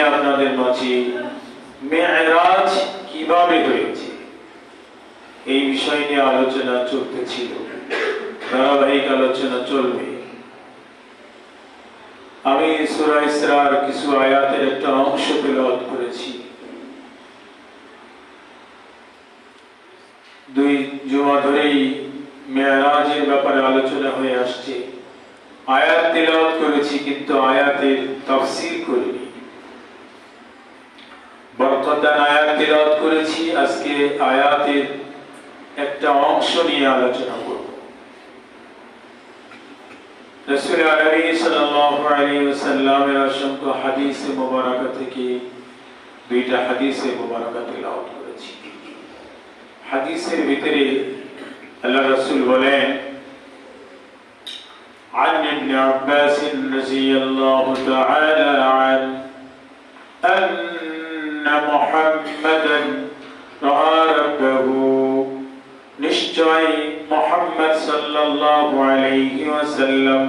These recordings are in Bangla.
আপনাদের মাঝে মেয়েরাজ কীভাবে হয়েছে? এই বিষয় নিয়ে আলোচনা চলতেছিল। ধারাবাহিক আলোচনা চলবে। আমি কিছু আয়াতের একটা অংশ করেছি। দুই জুমা ধরেই মেয়ারাজের ব্যাপারে আলোচনা হয়ে আসছে। আয়াত তেলাওয়াত করেছি, কিন্তু আয়াতের তাফসীর করিনি। বরকতান আয়াত তেলাওয়াত করেছি আজকে আয়াতের একটা অংশ নিয়ে আলোচনা করব রসুল আলী সাল্লাল্লাহু আলাইহি ওয়াসাল্লামের অসংখ্য হাদিসে মোবারকা থেকে দুইটা হাদিসে মোবারকা তেলাওয়াত করেছি হাদিসের ভিতরে আল্লাহ রাসূল বলেন عن ابن عباس رضي الله تعالى عنه أن মোহাম্মদন নহারবহু নিশ্চয় মোহাম্মদ সাল্লাল্লাহু আলাইহি ওয়াসাল্লাম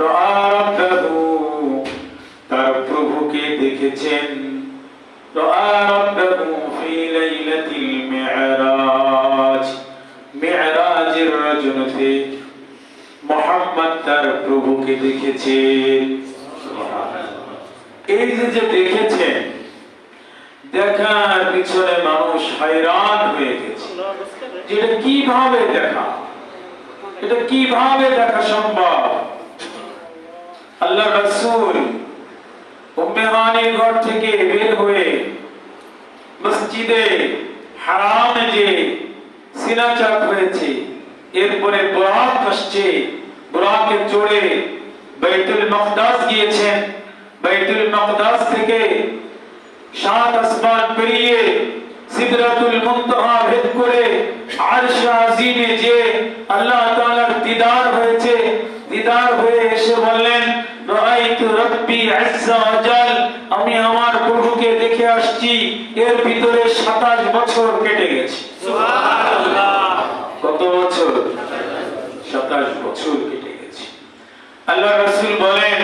নহারবহু তার প্রভুকে দেখেছেন। নহারবহু ফি লাইলাতিল মিআরাজ মিআরাজের রজনীতে মোহাম্মদ তার প্রভুকে দেখেছেন। এই যে দেখেছেন দেখার পিছনে মানুষ hayran হয়ে গেছে। যে এটা কীভাবে দেখা? এটা কীভাবে দেখা সম্ভব? আল্লাহ রাসূল উম্মেহানির ঘর থেকে বের হয়ে মসজিদে হারামে যে সিনাচাপ হয়েছে, এরপরে বরাত আসছে বরাকে চড়ে বাইতুল মকদাস গিয়েছেন। বাইতুল মকদাস থেকে সাত আসমান পেরিয়ে সিদরাতুল মুনতাহা ভেদ করে আরশ আজিমে যে আল্লাহ তাআলার দিদার হয়েছে দিদার হয়ে এসে বললেন রাআইতু রাব্বি আজ্জা ওয়াজাল আমি আমার প্রভুকে দেখে আসছি এর ভিতরে 27 বছর কেটে গেছে। সুবহানাল্লাহ। কত বছর? 27 বছর কেটে গেছে। আল্লাহ রাসূল বলেন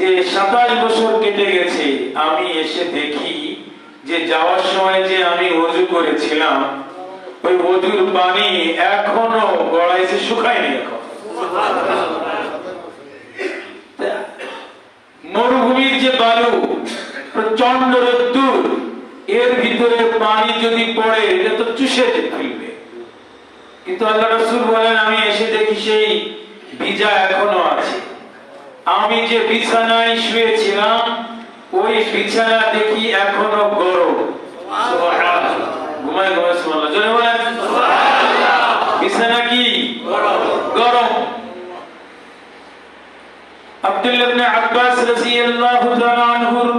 যে সাতাশ বছর কেটে গেছে, আমি এসে দেখি যে যাওয়ার সময় যে আমি অজু করেছিলাম, ওই অজুর পানি এখনও মরুভূমির যে বালু প্রচণ্ড রোদ্দুর, এর ভিতরে পানি যদি পড়ে, এটা তো চুষে ফেলবে। কিন্তু আল্লাহ রসুল বলেন, আমি এসে দেখি সেই ভিজা এখনও আছে। আমি যে বিছানায় শুয়েছিলাম ওই বিছানা দেখি এখনও গরম। ঘুমায় ঘুমায় সুবহানাল্লাহ। জোরে বলেন। বিছানা কি? গরম। আব্দুল্লাহ ইবনে আব্বাস রাদিয়াল্লাহু তাআলা আনহুর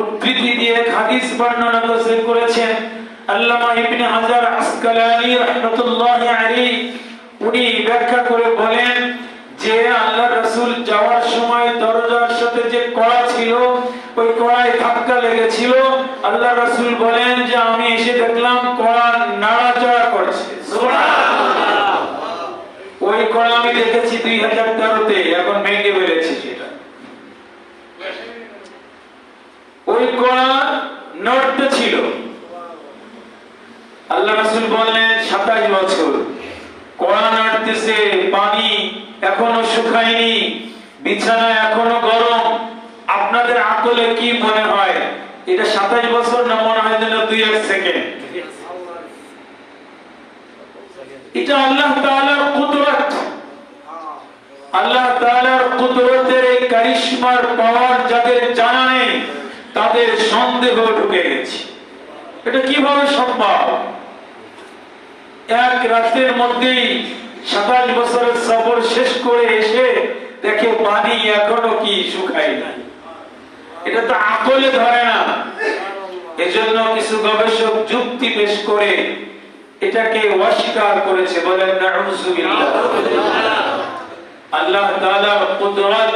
উদ্ধৃতি দিয়ে এক হাদিস বর্ণনা করেছেন করেছেন। আল্লামা ইবনে হাজার আসকালানি রাহমাতুল্লাহি আলাইহি উনি ব্যাখ্যা করে বলেন যে আল্লাহ রাসূল যাওয়ার সময় দরজার সাথে যে কড়া ছিল ওই কড়ায় ধাক্কা লেগেছিল। আল্লাহ রাসূল বলেন যে আমি এসে দেখলাম কড়া নাড়াচাড়া করছে। ওই কড়া আমি দেখেছি দুই হাজার তেরোতে এখন ভেঙে ফেলেছি সেটা। ওই কড়া নড়তে ছিল। আল্লাহ রাসূল বললেন সাতাশ বছর কড়া নাড়তেছে পানি এখনও শুকায়নি বিছানা এখনও গরম। আপনাদের আকলে কি মনে হয়? এটা সাতাশ বছর না মনে হয় যেন দুই এক সেকেন্ড? এটা আল্লাহ কুদরত। আল্লাহ কুদরতের এই কারিশমার পাওয়ার যাদের জানা নেই, তাদের সন্দেহ ঢুকে গেছে। এটা কীভাবে সম্ভব? এক রাতের মধ্যেই সাতাশ বছরের সফর শেষ করে এসে দেখে পানি এখনও কি শুকায় নাই। এটা তো আকলে ধরে না। এজন্য কিছু গবেষক যুক্তি পেশ করে এটাকে অস্বীকার করেছে বলেন আল্লাহ তাআলার কুদরত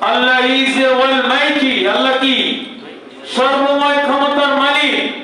আল্লাহ আল্লাহ কি? সর্বময় ক্ষমতার মালিক।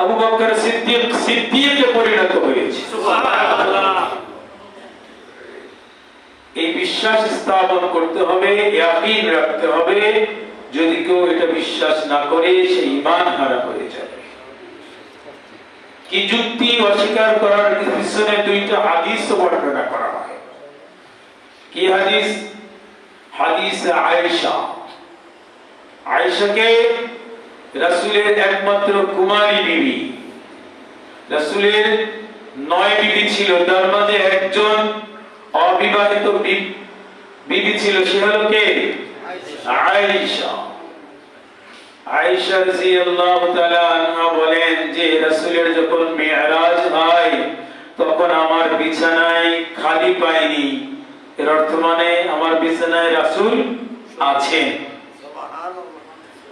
আবু বকর সিদ্দিক সিদ্দিকে পরিণত হয়েছে। এই বিশ্বাস স্থাপন করতে হবে, ইয়াকিন রাখতে হবে। যদি কেউ এটা বিশ্বাস না করে, সে ঈমান হারা হয়ে যাবে। কি যুক্তি অস্বীকার করার পিছনে দুইটা হাদিস বর্ণনা করা হয়। কি হাদিস? হাদিস আয়েশা। আয়েশাকে রাসূলের একমাত্র কুমারী বিবি। রাসূলের নয় বিবি ছিল তার মাঝে একজন অবিবাহিত বিবি ছিল সে হলো কে? আয়েশা। আয়েশা। রাদিয়াল্লাহু তাআলা আনহা বলেন যে রাসূলের যখন মিরাজ হয় তখন আমার বিছানায় খালি পাইনি এর অর্থ মানে আমার বিছানায় রাসূল আছেন।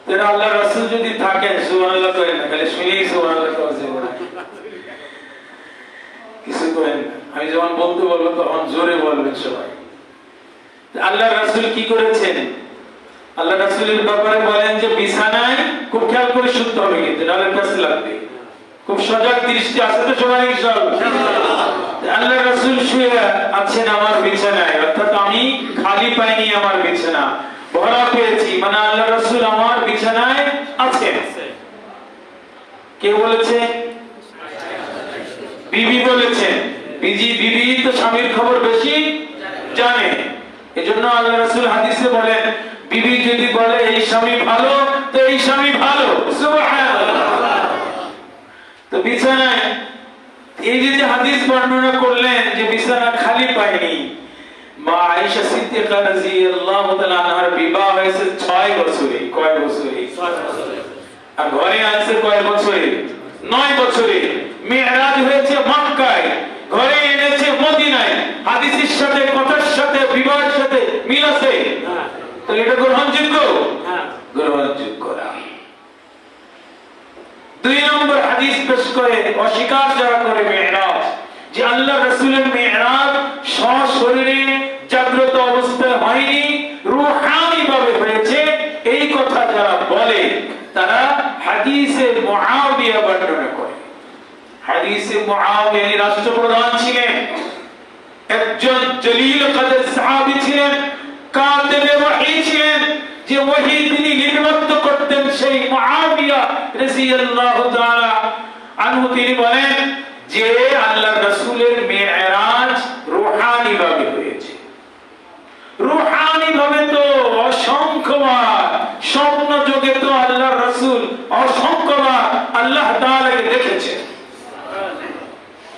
তাহলে আল্লাহ রাসূল যদি থাকেন, সুবহানাল্লাহ করেন না খালি শুনেই সুবহানাল্লাহ করেন না। কিছু করেন আমি যখন বলতে বলব তখন জোরে বলবেন সবাই। আল্লাহ রাসূল কি করেছেন? আল্লাহ রাসূলের ব্যাপারে বলেন যে, বিছানায় খুব খেয়াল করে শুনতে হবে কিন্তু, নাহলে প্যাস লাগবে। খুব সজাগ দৃষ্টি আছে তো সবাই আল্লাহ রাসূল শুয়ে আছেন আমার বিছানায়, অর্থাৎ আমি খালি পাইনি আমার বিছানা। ভরা পেয়েছি। মানে আল্লাহ রাসূল আমার বিছানায় আছেন। কে বলেছে? বিবি বলেছেন। বিজি, বিবি তো স্বামীর খবর বেশি জানে। এজন্য আল্লাহ রাসূল হাদিসে বলেন, বিবি যদি বলে, এই স্বামী ভালো, তো এই স্বামী ভালো। তো বিছানায়, এই যে হাদিস বর্ণনা করলেন যে বিছানা খালি পায়নি মা আয়েশা সিদ্দিকা রাদিয়াল্লাহু তাআলা আনহার বিবাহ হয়েছে 6 বছরে। কয় বছরে? আর ঘরে আছে কয় বছরে? নয় বছরে। মেয়েরাজ হয়েছে মক্কায় ঘরে এনেছে মদিনায়। হাদিসের সাথে কথার সাথে বিবাহের সাথে মিল আছে? তো এটা গ্রহণযোগ্য? গ্রহণযোগ্য না। দুই নম্বর হাদিস পেশ করে অস্বীকার যারা করে মেয়েরাজ যে আল্লাহ রসুলের মেয়েরাজ সশরীরে জাগ্রত অবস্থায় হয়নি, রুহানি ভাবে হয়েছে। এই কথা যারা বলে, তারা হাদিসে মুআবিয়া বর্ণনা করে। হাদিসে মুআবিয়া এই রাষ্ট্রপ্রধান ছিলেন, একজন জলিল কদর সাহাবী ছিলেন, কাতেবে ওহী ছিলেন, যে ওহী তিনি লিপিবদ্ধ করতেন সেই মুআবিয়া রাদিয়াল্লাহু তাআলা আনহু। তিনি বলেন, যে আল্লাহর রাসূলের মিরাজ রূহানি ভাবে হয়েছে রূহানি ভাবে তো অসংখ্যবার স্বপ্ন যোগে তো আল্লাহর রাসূল অসংখ্যবার আল্লাহ তাআলাকে দেখেছেন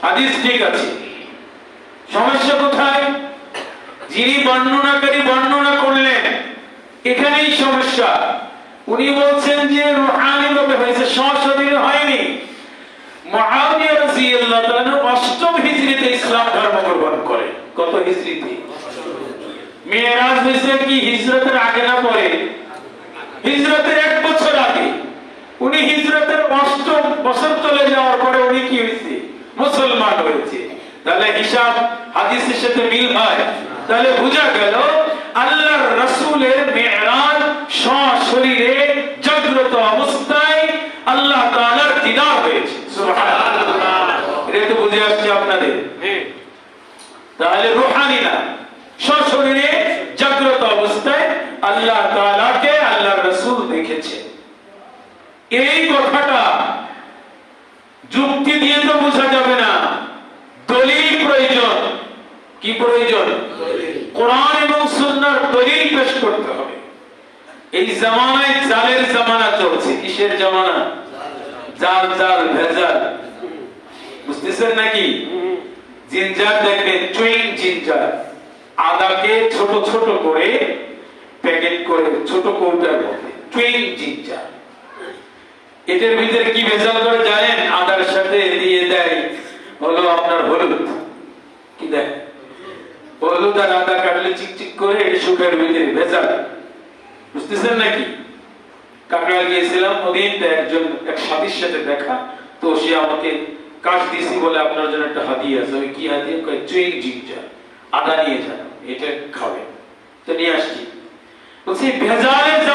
হাদিস ঠিক আছে। সমস্যা কোথায়? যিনি বর্ণনাকারী বর্ণনা করলেন, এখানেই সমস্যা। উনি বলছেন যে রুহানি ভাবে হয়েছে, সশরীরে হয়নি। মুআবিয়া রাদিয়াল্লাহু তাআলা অষ্টম হিজরিতে ইসলাম ধর্ম গ্রহণ করে। কত হিজরিতে? মেরাজ হয়েছে কি হিজরতের আগে না পরে? হিজরতের এক বছর আগে। উনি হিজরতের অষ্টম বছর চলে যাওয়ার পরে উনি কি হয়েছে? মুসলমান হয়েছে। তাহলে হিসাব, হাদিসের সাথে মিল হয়। তাহলে বোঝা গেল, আল্লাহর রাসূলের মেরাজ সশরীরে জাগ্রত অবস্থায় আল্লাহ তাআলার দিদার হয়েছে। সুবহানাল্লাহ। এটা তো বুঝে আসছে আপনাদের? তাহলে রুহানি না। সশরীরে জাগ্রত অবস্থায় আল্লাহ তাআলাকে আল্লাহর রাসূল দেখেছে। এই কথাটা যুক্তি দিয়ে তো বোঝা যাবে না। দলিল প্রয়োজন। কি প্রয়োজন? কোরআন এবং সুন্নাহর দলিল পেশ করতে হবে। এই জামানায় জালের জামানা চলছে। কিসের জামানা? জাল জাল ভেজাল। বুঝতেছেন নাকি? জিঞ্জার দেখবেন চুইং জিঞ্জার আদাকে ছোট ছোট করে প্যাকেট করে ছোট কৌটার মধ্যে চুইং জিঞ্জার এটার ভিতরে কি ভেজাল করে জানেন? আদার সাথে দিয়ে দেয়। হলো আপনার হলুদ। কি দেয়? হলুদ আর আদা কাটলে চিকচিক করে সুখের ভিতরে ভেজাল। বুঝতেছেন নাকি? কাকড়া গিয়েছিলাম, ওদিন একজন, এক সাথীর সাথে দেখা। তো সে আমাকে কাজ দিছি বলে আপনার জন্য একটা হাদিয়ে আছে। ওই কি হাদিয়ে? কয় চুইং জিঞ্জার। আদা নিয়ে যান, এটা খাবে। তো নিয়ে আসছি। বলছি ভেজালের